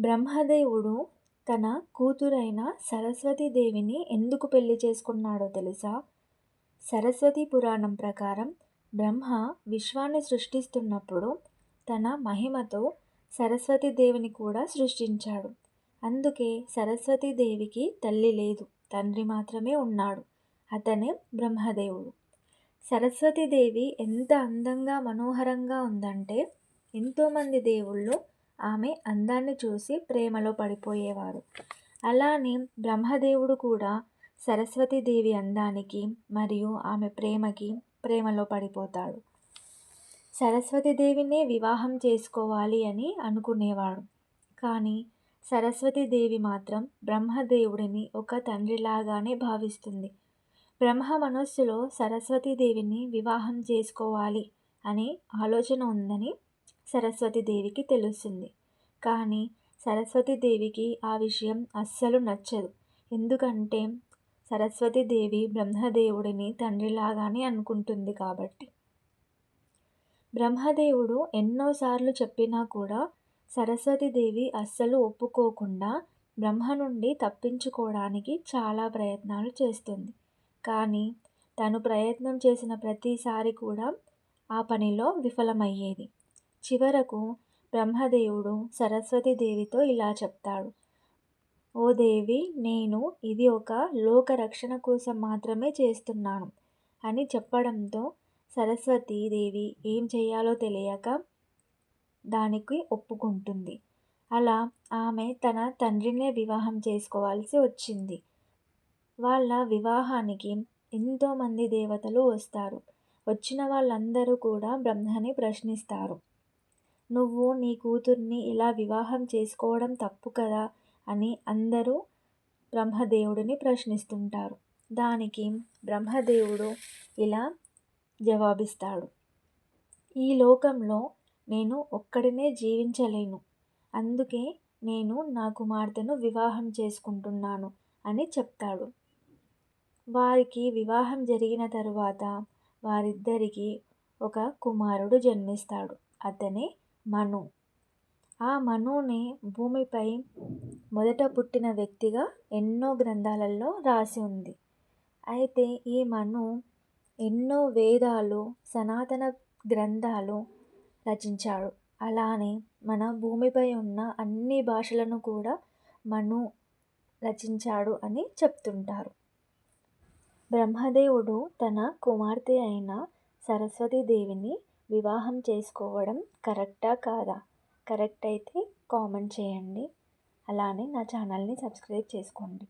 బ్రహ్మదేవుడు తన కూతురైన సరస్వతీదేవిని ఎందుకు పెళ్ళి చేసుకున్నాడో తెలుసా? సరస్వతి పురాణం ప్రకారం బ్రహ్మ విశ్వాన్ని సృష్టిస్తున్నప్పుడు తన మహిమతో సరస్వతీదేవిని కూడా సృష్టించాడు. అందుకే సరస్వతీదేవికి తల్లి లేదు తండ్రి మాత్రమే ఉన్నాడు అతనే బ్రహ్మదేవుడు. సరస్వతీదేవి ఎంత అందంగా మనోహరంగా ఉందంటే ఎంతోమంది దేవుళ్ళు ఆమె అందాన్ని చూసి ప్రేమలో పడిపోయేవారు అలానే బ్రహ్మదేవుడు కూడా సరస్వతీదేవి అందానికి మరియు ఆమె ప్రేమకి ప్రేమలో పడిపోతాడు. సరస్వతీదేవినే వివాహం చేసుకోవాలి అని అనుకునేవాడు. కానీ సరస్వతీదేవి మాత్రం బ్రహ్మదేవుడిని ఒక తండ్రిలాగానే భావిస్తుంది. బ్రహ్మ మనస్సులో సరస్వతీదేవిని వివాహం చేసుకోవాలి అనే ఆలోచన ఉందని సరస్వతీదేవికి తెలుస్తుంది. కానీ సరస్వతీదేవికి ఆ విషయం అస్సలు నచ్చదు. ఎందుకంటే సరస్వతీదేవి బ్రహ్మదేవుడిని తండ్రిలాగానే అనుకుంటుంది కాబట్టి. బ్రహ్మదేవుడు ఎన్నోసార్లు చెప్పినా కూడా సరస్వతీదేవి అస్సలు ఒప్పుకోకుండా బ్రహ్మ నుండి తప్పించుకోవడానికి చాలా ప్రయత్నాలు చేస్తుంది. కానీ తను ప్రయత్నం చేసిన ప్రతిసారి కూడా ఆ పనిలో విఫలమయ్యేది. చివరకు బ్రహ్మదేవుడు సరస్వతీదేవితో ఇలా చెప్తాడు. ఓ దేవి నేను ఇది ఒక లోక రక్షణ కోసం మాత్రమే చేస్తున్నాను అని చెప్పడంతో సరస్వతీదేవి ఏం చేయాలో తెలియక దానికి ఒప్పుకుంటుంది. అలా ఆమె తన తండ్రినే వివాహం చేసుకోవాల్సి వచ్చింది. వాళ్ళ వివాహానికి ఎంతోమంది దేవతలు వస్తారు. వచ్చిన వాళ్ళందరూ కూడా బ్రహ్మని ప్రశ్నిస్తారు. నువ్వు నీ కూతుర్ని ఇలా వివాహం చేసుకోవడం తప్పు కదా అని అందరూ బ్రహ్మదేవుడిని ప్రశ్నిస్తుంటారు. దానికి బ్రహ్మదేవుడు ఇలా జవాబిస్తాడు. ఈ లోకంలో నేను ఒక్కడినే జీవించలేను. అందుకే నేను నా కుమార్తెను వివాహం చేసుకుంటున్నాను అని చెప్తాడు. వారికి వివాహం జరిగిన తరువాత వారిద్దరికీ ఒక కుమారుడు జన్మిస్తాడు. అతనే మను. ఆ మనుని భూమిపై మొదట పుట్టిన వ్యక్తిగా ఎన్నో గ్రంథాలలో రాసి ఉంది. అయితే ఈ మను ఎన్నో వేదాలు సనాతన గ్రంథాలు రచించాడు. అలానే మన భూమిపై ఉన్న అన్ని భాషలను కూడా మను రచించాడు అని చెప్తుంటారు. బ్రహ్మదేవుడు తన కుమార్తె అయిన సరస్వతీదేవిని వివాహం చేసుకోవడం కరెక్టా కాదా? కరెక్ట్ అయితే కామెంట్ చేయండి. అలానే నా ఛానల్ని సబ్స్క్రైబ్ చేసుకోండి.